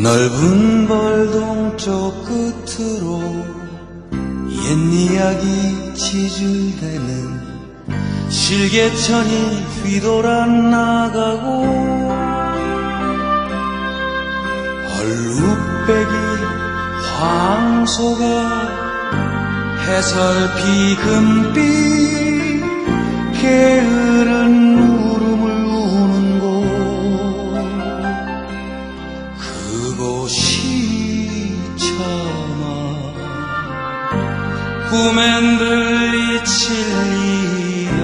넓은 벌동 쪽 끝으로 옛 이야기 지줄대는 실개천이 휘돌아 나가고 얼룩배기 황소가 해설피 금빛 게으 꿈엔 들리칠 리야.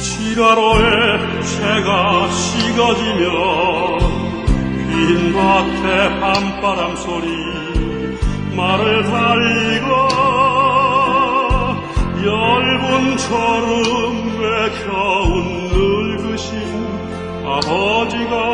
지라로에 새가 식어지면 빈 밭에 밤바람 소리 말을 달리고 열분 처럼 외켜운 늙으신 아버지가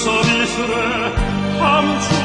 풀서비스레 함주름 휘